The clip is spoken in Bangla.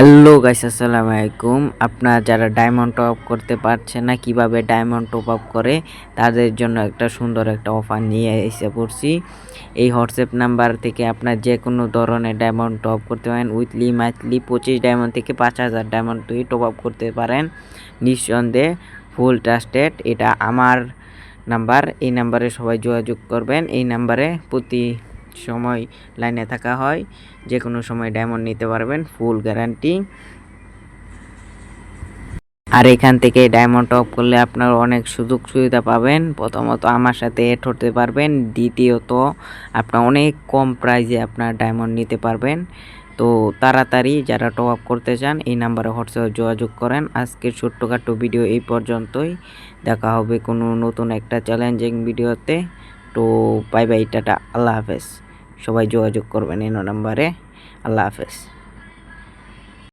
হ্যালো গাইস আসসালামু আলাইকুম আপনারা যারা ডায়মন্ড টপ করতে পারছেন না, কীভাবে ডায়মন্ড টপ আপ করে, তাদের জন্য একটা সুন্দর একটা অফার নিয়ে এসে পড়ছি। এই হোয়াটসঅ্যাপ নাম্বার থেকে আপনার যে কোনো ধরনের ডায়মন্ড টপ করতে পারেন। উইকলি মান্থলি পঁচিশ ডায়মন্ড থেকে পাঁচ হাজার ডায়মন্ড তুই টপ আপ করতে পারেন। নিঃসন্দেহে ফুল ট্রাস্টেড এটা আমার নাম্বার এই নাম্বারে সবাই যোগাযোগ করবেন। এই নাম্বারে প্রতি সময় লাইনে থাকা হয় যে কোনো সময় ডায়মন্ড নিতে পারবেন ফুল গ্যারান্টি আর এখান থেকে ডায়মন্ড টপ করলে আপনার অনেক সুযোগ সুবিধা পাবেন। প্রথমত আমার সাথে এড হতে পারবেন, দ্বিতীয়ত আপনার অনেক কম প্রাইজে আপনার ডায়মন্ড নিতে পারবেন। তো তাড়াতাড়ি যারা টপ আপ করতে চান, এই নাম্বারে হোয়াটসঅ্যাপে যোগাযোগ করেন। আজকের ছোট্টখাটো ভিডিও এই পর্যন্তই। দেখা হবে কোনো নতুন একটা চ্যালেঞ্জিং ভিডিওতে তো বাই বাই টাটা আল্লাহ হাফেজ। সবাই যোগাযোগ করবেন এই নম্বরে। আল্লাহ হাফেজ।